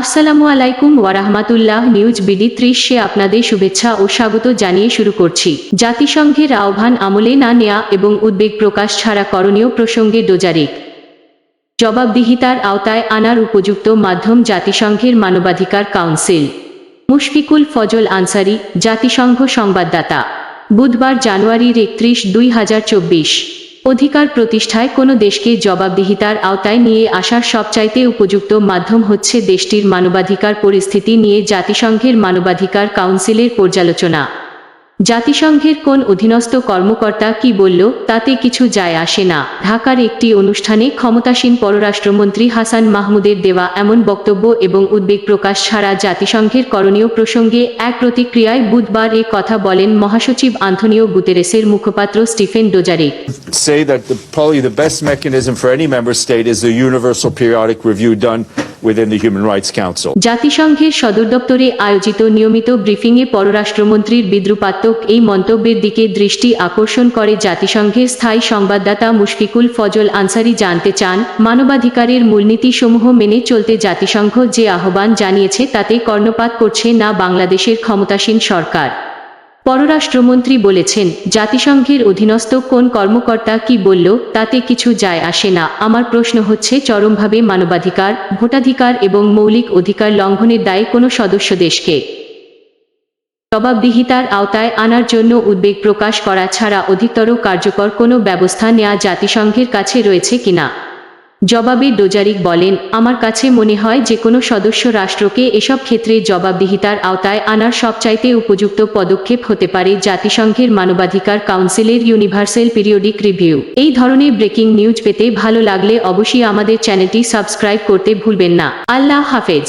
আসসালামু আলাইকুম ওয়ারাহমাতুল্লাহ news BD ত্রিশে আপনাদের শুভেচ্ছা ও স্বাগত জানিয়ে শুরু করছি। জাতিসংঘের আহ্বান আমলে না নেয়া এবং উদ্বেগ প্রকাশ ছাড়া করণীয় প্রসঙ্গে ডোজারিক জবাবদিহিতার আওতায় আনার উপযুক্ত মাধ্যম জাতিসংঘের মানবাধিকার কাউন্সিল। মুশফিকুল ফজল আনসারি, জাতিসংঘ সংবাদদাতা। বুধবার জানুয়ারির একত্রিশ দুই হাজার চব্বিশ। অধিকার প্রতিষ্ঠায় কোনো দেশকে জবাবদিহিতার আওতায় নিয়ে আসার সবচাইতে উপযুক্ত মাধ্যম হচ্ছে দেশটির মানবাধিকার পরিস্থিতি নিয়ে জাতিসংঘের মানবাধিকার কাউন্সিলের পর্যালোচনা। জাতিসংঘের কোন অধীনস্থ কর্মকর্তা কি বলল, তাতে কিছু যায় আসে না। ঢাকার একটি অনুষ্ঠানে ক্ষমতাসীন পররাষ্ট্রমন্ত্রী হাসান মাহমুদের দেওয়া এমন বক্তব্য এবং উদ্বেগ প্রকাশ ছাড়া জাতিসংঘের করণীয় প্রসঙ্গে এক প্রতিক্রিয়ায় বুধবার এ কথা বলেন মহাসচিব আন্থনিও গুতেরেসের মুখপাত্র Stephen Dujarric. Within the Human Rights Council. জাতিসংঘের সদর দপ্তরে আয়োজিত নিয়মিত ব্রিফিংয়ে পররাষ্ট্রমন্ত্রীর বিদ্রুপাত্মক এই মন্তব্যের দিকে দৃষ্টি আকর্ষণ করে জাতিসংঘের স্থায়ী সংবাদদাতা মুশফিকুল ফজল আনসারি জানতে চান, মানবাধিকারের মূলনীতিসমূহ মেনে চলতে জাতিসংঘ যে আহ্বান জানিয়েছে তাতে কর্ণপাত করছে না বাংলাদেশের ক্ষমতাসীন সরকার পররাষ্ট্রমন্ত্রী বলেছেন, জাতিসংঘের অধীনস্থ কোন কর্মকর্তা কি বলল, তাতে কিছু যায় আসে না। আমার প্রশ্ন হচ্ছে, চরমভাবে মানবাধিকার, ভোটাধিকার এবং মৌলিক অধিকার লঙ্ঘনের দায়ে কোনো সদস্য দেশকে জবাবদিহিতার আওতায় আনার জন্য উদ্বেগ প্রকাশ করা ছাড়া অধিকতর কার্যকর কোনো ব্যবস্থা নেওয়া জাতিসংঘের কাছে রয়েছে কিনা। জবাবে ডোজারিক বলেন, আমার কাছে মনে হয় যে কোনো সদস্য রাষ্ট্রকে এসব ক্ষেত্রে জবাবদিহিতার আওতায় আনার সবচাইতে উপযুক্ত পদক্ষেপ হতে পারে জাতিসংঘের মানবাধিকার কাউন্সিলের ইউনিভার্সাল পিরিয়ডিক রিভিউ। এই ধরনের ব্রেকিং নিউজ পেতে ভালো লাগলে অবশ্যই আমাদের চ্যানেলটি সাবস্ক্রাইব করতে ভুলবেন না। আল্লাহ হাফেজ।